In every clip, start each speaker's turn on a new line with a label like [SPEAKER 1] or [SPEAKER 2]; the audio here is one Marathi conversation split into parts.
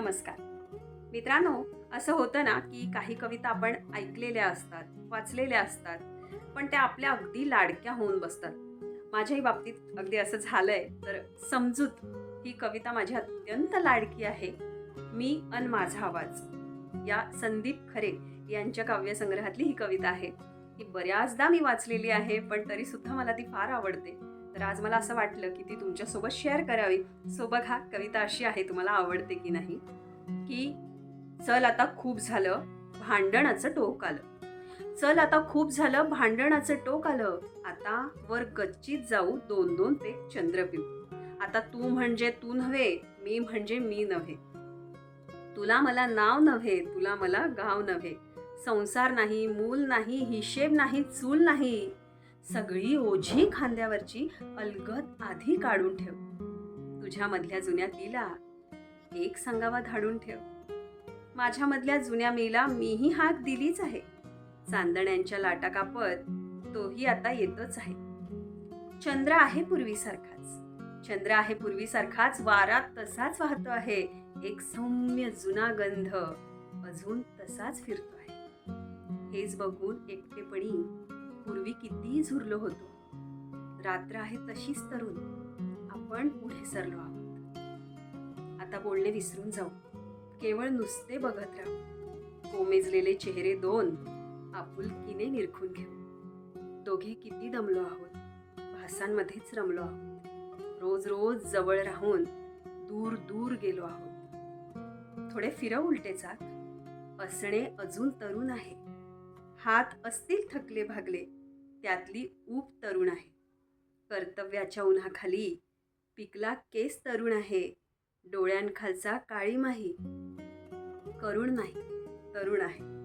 [SPEAKER 1] नमस्कार. मित्रांनो असं होतं ना की काही कविता आपण ऐकलेल्या असतात वाचलेल्या असतात पण त्या आपल्या अगदी लाडक्या होऊन बसतात. माझ्याही बाबतीत अगदी असं झालंय. तर समजूत ही कविता माझी अत्यंत लाडकी आहे. मी अन माझा आवाज. या संदीप खरे यांच्या काव्यसंग्रहातली ही कविता आहे. ही बऱ्याचदा मी वाचलेली आहे पण तरीसुद्धा मला ती फार आवडते. तर आज मला असं वाटलं की ती तुमच्यासोबत शेअर करावी. सो बघा कविता अशी आहे तुम्हाला आवडते की नाही? की चल आता खूप झालं भांडणाचं टोक आलं. चल आता खूप झालं भांडणाचं टोक आलं. आता वर गच्चीत जाऊ दोन दोन पेक चंद्र पिऊ. आता तू म्हणजे तू नव्हे मी म्हणजे मी नव्हे. तुला मला नाव नव्हे तुला मला गाव नव्हे. संसार नाही मूल नाही हिशेब नाही चूल नाही. सगळी ओझी खांद्यावरची अलगद आधी काढून ठेव. तुझ्या मधल्या जुन्या तिला एक सांगावा धाडून ठेव. माझ्या मधल्या जुन्या मीला मीही हाक दिलीच आहे. चांदण्यांच्या लाटा कापत तोही आता येतच आहे. चंद्र आहे पूर्वीसारखाच. चंद्र आहे पूर्वीसारखाच वारात तसाच वाहतो आहे. एक सौम्य जुना गंध अजून तसाच फिरतो आहे. हेच बघून एकटेपणी पूर्वी किती झुरलो होतो रात्र आहे तशीच तरुण. आपण पुढे सरलो आहोत. आता बोलणे विसरून जाऊ. केवळ नुसते बघत राहू. कोमेजलेले चेहरे दोन आपुलकीने निरखून घेऊ. दोघे किती दमलो आहोत. भासांमध्येच रमलो आहोत. रोज रोज जवळ राहून दूर दूर गेलो आहोत. थोडे फिरव उलटे चाक असणे अजून तरुण आहे. हात असतील थकले भागले. त्यातली ऊब तरुण आहे. कर्तव्याच्या उन्हाखाली पिकला केस तरुण आहे. डोळ्यांखालचा काळी माही करुण नाही तरुण आहे.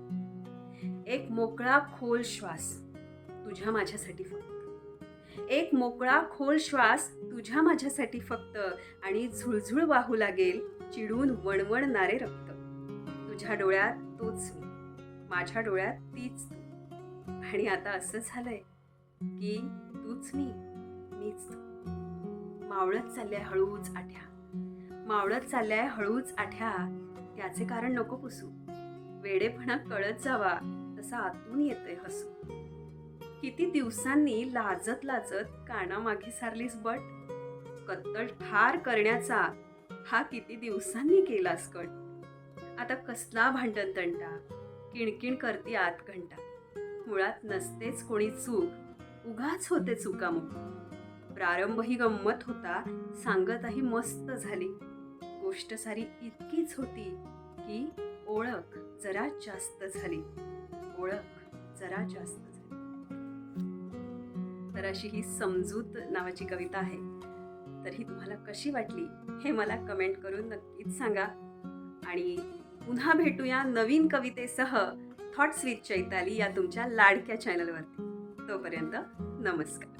[SPEAKER 1] एक मोकळा खोल श्वास तुझ्या माझ्यासाठी फक्त. एक मोकळा खोल श्वास तुझ्या माझ्यासाठी फक्त आणि झुळझुळ वाहू लागेल चिडून वणवणणारे रक्त. तुझ्या डोळ्यात तोच मी. माझ्या डोळ्यात तीच तू. आणि आता असं झालंय की तूच मी मीच तू. मावळत चालल्या हळूच आठ्या. मावळत चालल्याय हळूच आठ्या त्याचे कारण नको पुसू. वेडेपणा कळत जावा तसा आतून येतंय हसू. किती दिवसांनी लाजत लाजत कानामागे सारलीस बट कत्तल ठार करण्याचा हा किती दिवसांनी केलास कट. आता कसला भांडण तंटा किणकिण करती आत घंटा. मुळात नसतेच कोणी चूक उगाच होते चुकामुक प्रारंभ ही गंमत होता सांगतही मस्त झाली. गोष्ट सारी इतकीच होती की ओळख जरा जास्त झाली. ओळख जरा जास्त झाली. तर अशी ही समजूत नावाची कविता आहे. तर ही तुम्हाला कशी वाटली हे मला कमेंट करून नक्कीच सांगा. आणि पुन्हा भेटूया नवीन कवितेसह थॉट्स विथ चैताली या तुमच्या लाडक्या चॅनलवरती. तोपर्यंत नमस्कार.